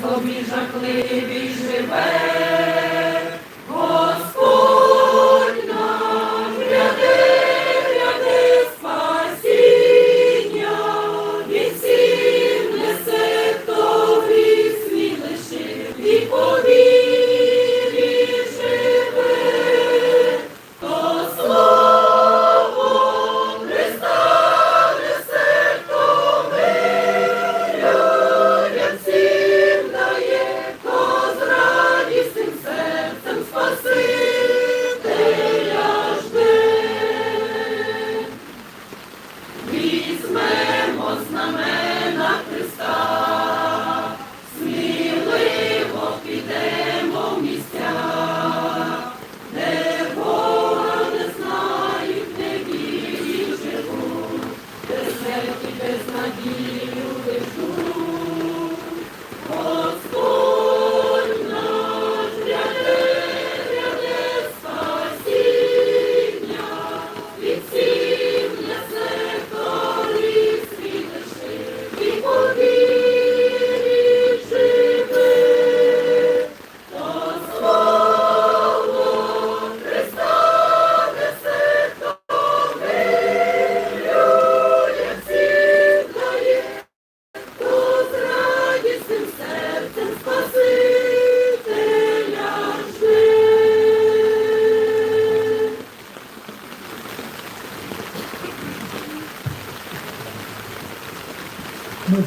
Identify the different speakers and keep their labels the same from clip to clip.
Speaker 1: злобі жахливий живе.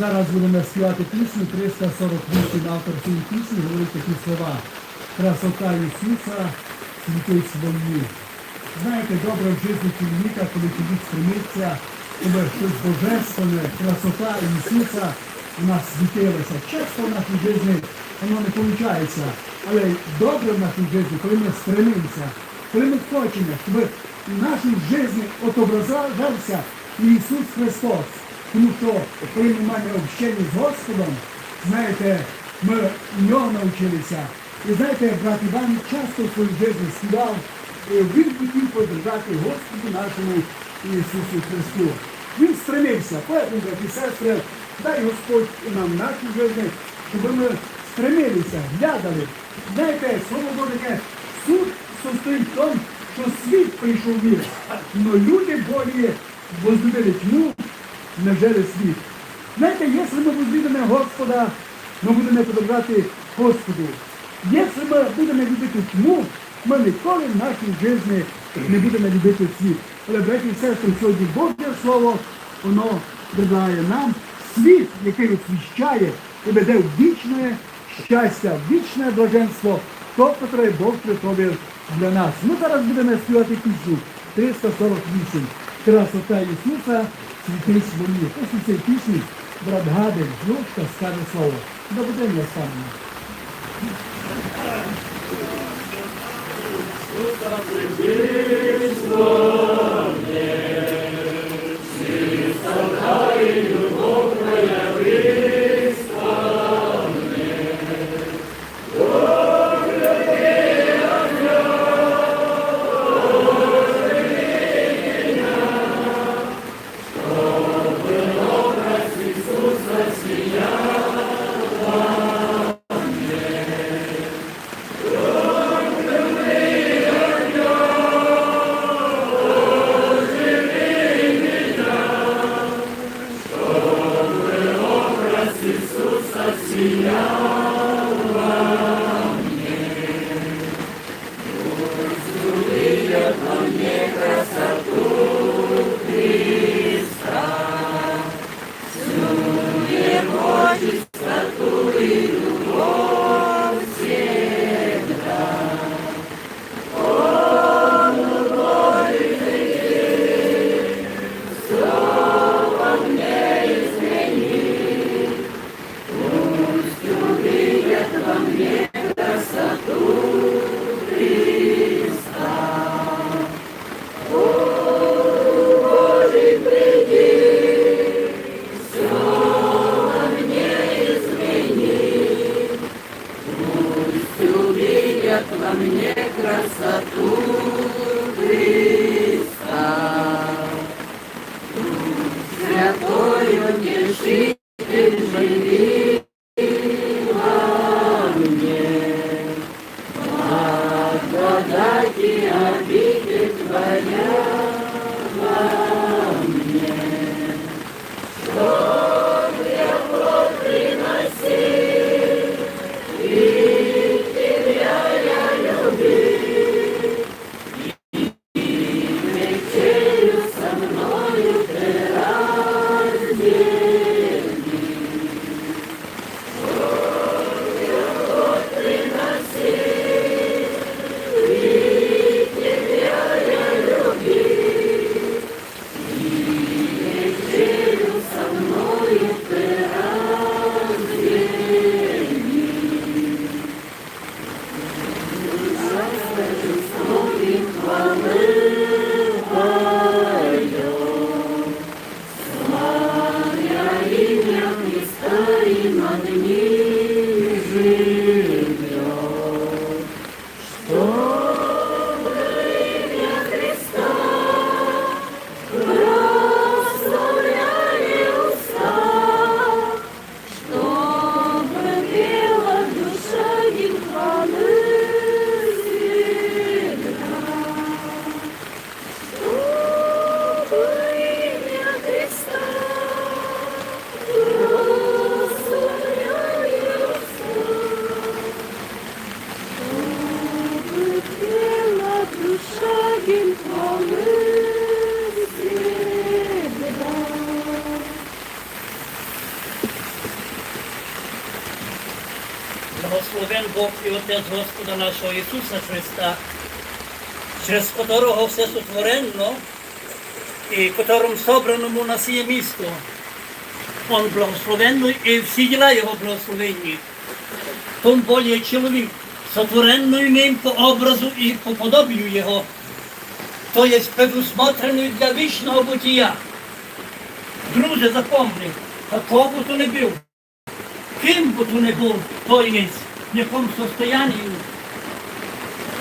Speaker 2: Зараз будемо співати пісню 348 автор цієї пісні говорить такі слова. Красота Ісуса світить свої. Знаєте, добре в житті чоловіка, коли чоловік стремиться, щоб щось божественне, красота Ісуса у нас світилася. Часто в нашій житті воно не виходить. Але добре в нашій житті, коли ми стремимося, коли ми хочемо, щоб в нашій житті отображався Ісус Христос. Тому що коли ми маємо общення з Господом, знаєте, ми в нього навчилися. І знаєте, брат Іван часто в своїй житті співав, і він хотів подержати Господу нашому Ісусу Христу. Він стремився, поэтому, брати сестри, дай Господь нам в нашій щоб ми стремилися, глядали. Знаєте, слово Боже, суд состоїть в тому, що світ прийшов вір, але люди Божі возлюбили тьму, невже світ. Знаєте, якщо ми возлюбимо Господа, ми будемо подобрати Господу. Якщо ми будемо любити тьму, ми ніколи в нашій житті не будемо любити світ. Але, браті і сестри, сьогодні Боже Слово, воно предлагає нам світ, який освіщає і веде в вічне щастя, вічне блаженство, то, котре Бог приготовив для нас. Ми зараз будемо співати пісню 348. Красота Ісуса світить свої. Після цієї пісні брат Гадель, Жлучка скаже слово. До будення саме.
Speaker 1: Увидят
Speaker 3: Благословен Бог і Отець Господа нашого Ісуса Христа, через которого все сотворенно і которым собраному у нас є місто. Он благословенний і всі діла Його благословенні. Тим более чоловік, сотворенною ним по образу і по подобію Його, то є предусмотрений для вічного буття. Друже, запомни, какого б то не був, ким би то не був, то є, в якому состоянні,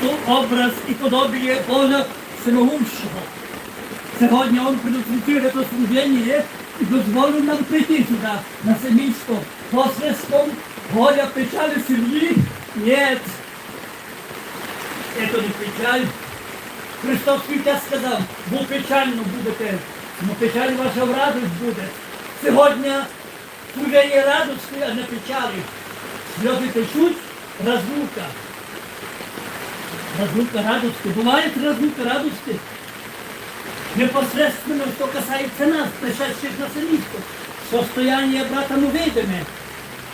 Speaker 3: то образ і подобіє Бога Всемогущого. Сьогодні Он предотвратив це служення і дозволив нам прийти сюди, на це місто, посредством воля печалі сім'ї. Нет, це не печаль. Христос свій сказав, бо печально будете, но печаль ваша в радость буде. Сьогодні служення радості, а не печалі. Сльози течуть, разлука. Разлука радости. Бывает разлука радости. Непосредственно, что касается нас, пришедших на семейство. Состояние брата мы видимо.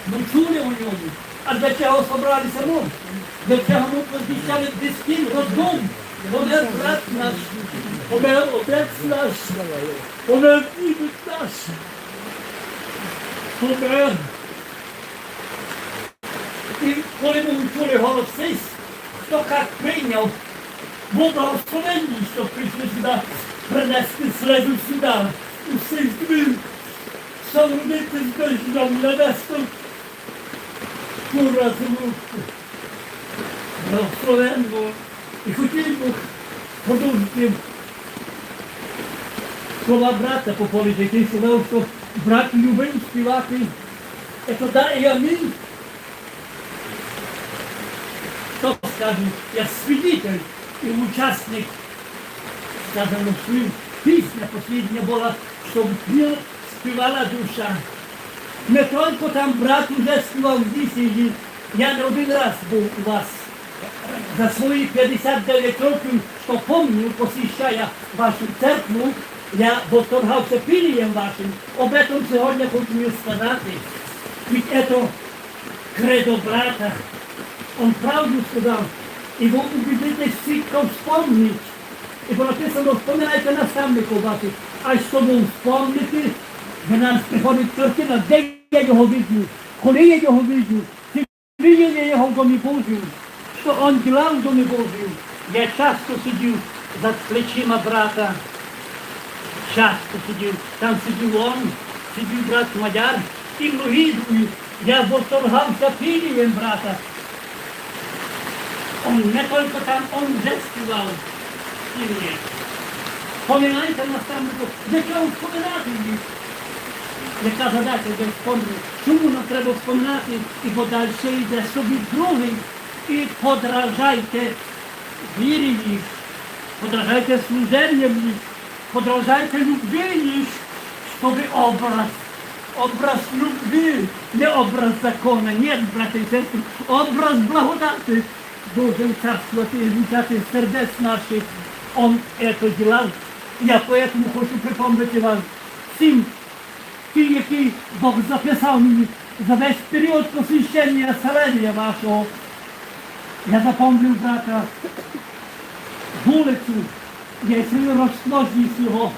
Speaker 3: Ми чули у ньому. А для чого собралися ми? Для чого ми посвящали дискін роздум? Помер брат наш, помер отець наш, помер дід наш, помер. Коли ми чули голоси, хто як прийняв, був благословенний, що прийшли сюди, принести следу сюди, у цей двір, сородити з дождем небесним, кура злуку. Благословенно. І хотів Бог подумати слова брата Поповича, який сказав, що брат любив співати. Це да і амінь. Хто скаже, я свидетель і учасник, сказано слів, пісня последня була, щоб пів співала душа. Не тільки там брат уже співав здесь, і я не один раз був у вас. За свої 59 років, що помню, посіщая вашу церкву, я восторгався пілієм вашим. Об этом сьогодні хочу сказати. Ведь это кредо брата, он правду сказав, і ви убедитесь хто вспомнить. І було написано, вспоминайте наставнику ваших, а щоб вспомнити, до нас приходить картина, де я його видів, коли я його видів, чи видів я його в домі Божому, що он ділав в домі Божому. Я часто сидів за плечима брата, часто сидів, там сидів он, сидів брат Мадяр, і многі другі. Я восторгався пілієм брата. Он не тільки там, он вже співав піліє. Поминайте наставнику, для чого вспоминати їх? Яка задача де вспомнити? Чому нам треба вспоминати? І подальше йде собі другий. І подражайте вірі їх, подражайте служенням їх, подражайте любві їх, щоб образ, образ любви, не образ закона, ні, брати і сестри, образ благодати должен царствувати і звучати з сердець наших. Он это ділав. Я поэтому хочу припомнити вам всім, ті, які Бог записав мені за весь період посвящення селення вашого. Я запомнив брата вулицю, якщо розмножність його